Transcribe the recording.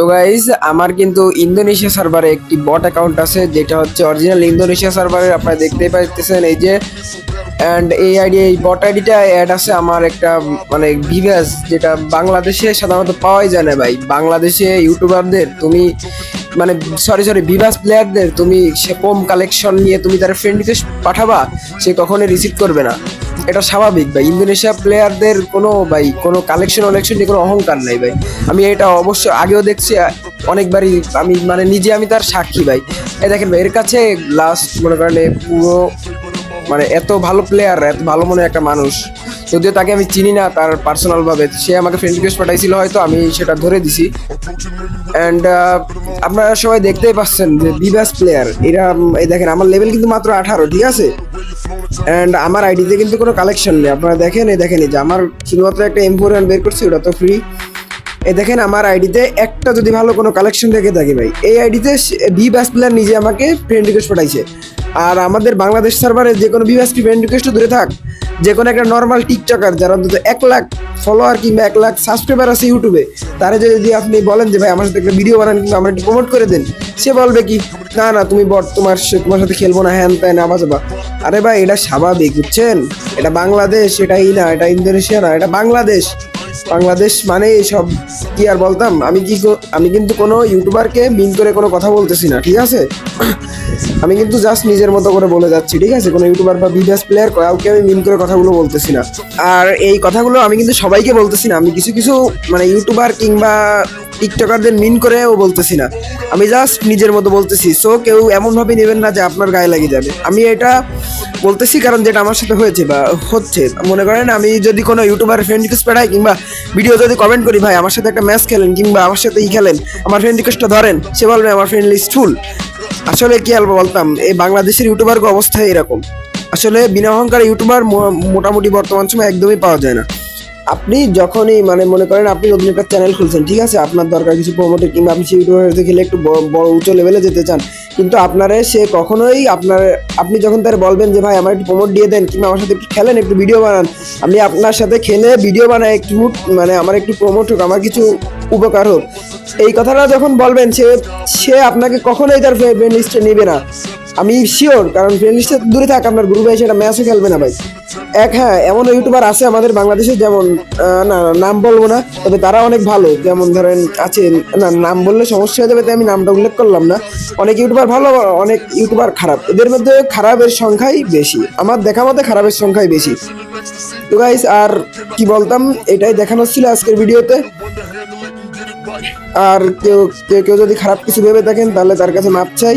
তো গাইজ আমার কিন্তু ইন্দোনেশিয়া সার্ভারে একটি বট অ্যাকাউন্ট আছে, যেটা হচ্ছে অরিজিনাল ইন্দোনেশিয়া সার্ভারে আপনারা দেখতেই পাইতেছেন এই যে। অ্যান্ড এই আইডি এই বট আইডিটা অ্যাড আছে আমার একটা মানে ভিভাস যেটা বাংলাদেশে সাধারণত পাওয়াই যায় না ভাই। বাংলাদেশে ইউটিউবারদের তুমি মানে সরি সরি ভিভাস প্লেয়ারদের তুমি সে কম কালেকশন নিয়ে তুমি তার ফ্রেন্ড রিকোয়েস্ট পাঠাবা, সে কখনোই রিসিভ করবে না। এটা স্বাভাবিক ভাই। ইন্দোনেশিয়া প্লেয়ারদের কোনো ভাই, কোনো কালেকশন অলেকশন নিয়ে কোনো অহংকার নাই ভাই। আমি এটা অবশ্য আগেও দেখছি অনেকবারই আমি মানে নিজে আমি তার সাক্ষী ভাই। এ দেখেন ভাই, এর কাছে লাস্ট মনে করেন পুরো মানে এত ভালো প্লেয়ার এত ভালো মনে একটা মানুষ। যদিও তাকে আমি চিনি না তার পার্সোনাল ভাবে। সে আমাকে ফ্রেন্ড রিকোয়েস্ট পাঠাইছিল হয়তো, আমি সেটা ধরে দিছি। অ্যান্ড আপনারা সবাই দেখতেই পাচ্ছেন যে বিবাস প্লেয়ার এরা এই দেখেন, আমার লেভেল কিন্তু মাত্র আঠারো, ঠিক আছে? অ্যান্ড আমার আইডিতে কিন্তু কোনো কালেকশন নেই। আপনারা দেখেন, এই দেখেন যে আমার শুধুমাত্র একটা এমফোরিয়ান বের করছি, ওটা তো ফ্রি এই দেখেন, আমার আইডিতে একটা যদি ভালো কোনো কালেকশন থেকে থাকে ভাই, এই আইডিতে ভি ব্যাস প্লেয়ার নিজে আমাকে ফ্রেন্ড রিকোয়েস্ট পাঠাইছে। আর আমাদের বাংলাদেশ সার্ভারে যে কোনো ভি ব্যাস ফ্রেন্ড রিকোয়েস্ট দূরে থাক। যে কোনো একটা নর্মাল টিকটকার যারা অন্তত এক লাখ ফলোয়ার কিংবা এক লাখ সাবস্ক্রাইবার আছে ইউটিউবে তারা যদি আপনি বলেন যে, ভাই, আমার সাথে একটা ভিডিও বানান কিংবা আমার একটু প্রমোট করে দেন, সে বলবে কি, না না, তুমি বট, তোমার তোমার সাথে খেলব না, হ্যান ত্যান আবা যাবা। আরে ভাই, এটা স্বাভাবিক, বুঝছেন? এটা বাংলাদেশ, এটাই না, এটা ইন্দোনেশিয়া না, এটা বাংলাদেশ। বাংলাদেশ মানে সব কি আর বলতাম? আমি কি আমি কিন্তু কোনো ইউটিউবারকে মিন করে কোনো কথা বলতেছি না, ঠিক আছে? আমি কিন্তু জাস্ট নিজের মতো করে বলে যাচ্ছি, ঠিক আছে? কোনো ইউটিউবার বা বিজনেস প্লেয়ার কাউকে আমি মিন করে কথাগুলো বলতেছি না। আর এই কথাগুলো আমি কিন্তু সবাইকে বলতেছি না। আমি কিছু কিছু মানে ইউটিউবার কিংবা টিকটকারদের মিন করেও বলতেছি না। আমি জাস্ট নিজের মতো বলতেছি। সো কেউ এমনভাবে নেবেন না যে আপনার গায়ে লাগে যাবে। আমি এটা বলতেছি কারণ যেটা আমার সাথে হয়েছে বা হচ্ছে। মনে করেন আমি যদি কোনো ইউটিউবার ফ্রেন্ড রিকোয়েস্ট পাঠাই কিংবা ভিডিও যদি কমেন্ট করি, ভাই, আমার সাথে একটা ম্যাচ খেলেন কিংবা আমার সাথে ই খেলেন, আমার ফ্রেন্ড রিকোয়েস্টটা ধরেন, সে বলবে আমার ফ্রেন্ড লিস্ট ফুল আসলে কি আর বলতাম, এই বাংলাদেশের ইউটিউবার অবস্থা এরকম। আসলে বিনা অহংকার ইউটিউবার মোটামুটি বর্তমান সময় একদমই পাওয়া যায় না। আপনি যখনই মানে মনে করেন আপনি নতুন একটা চ্যানেল খুলছেন, ঠিক আছে? আপনার দরকার কিছু প্রমোটের কিংবা আপনি সেই ইউটিউবারতে খেলে একটু বড় বড় উঁচু লেভেলে যেতে চান, কিন্তু আপনারে সে কখনোই আপনার, আপনি যখন তার বলবেন যে, ভাই আমার একটু প্রমোট দিয়ে দেন, কিংবা আমার সাথে একটু খেলেন, একটু ভিডিও বানান, আমি আপনার সাথে খেলে ভিডিও বানাই একটু মানে আমার একটু প্রমোট হোক, আমার কিছু উপকার হোক। এই কথাটা যখন বলবেন, সে সে আপনাকে কখনোই তার ফ্রেন্ড লিস্টে নেবে না। আমি শিওর কারণ ফ্রেন্ড লিস্টে দূরে থাক, আপনার গ্রুপে এসে একটা ম্যাচও খেলবে না ভাই। এক হ্যাঁ এমন ইউটিউবার আছে আমাদের বাংলাদেশে, যেমন না, নাম বলব না, তবে তারা অনেক ভালো। যেমন ধরেন, আছে, না, নাম বললে সমস্যা হয়ে যাবে, তাই আমি নামটা উল্লেখ করলাম না। অনেক ইউটিউবার ভালো, অনেক ইউটিউবার খারাপ। এদের মধ্যে খারাপের সংখ্যাই বেশি। আমার দেখা মতে খারাপের সংখ্যাই বেশি। তো গাইস আর কি বলতাম, এটাই দেখানো ছিল আজকের ভিডিওতে। আর কেউ কেউ যদি খারাপ কিছু ভেবে থাকেন, তাহলে তার কাছে মাপ চাই।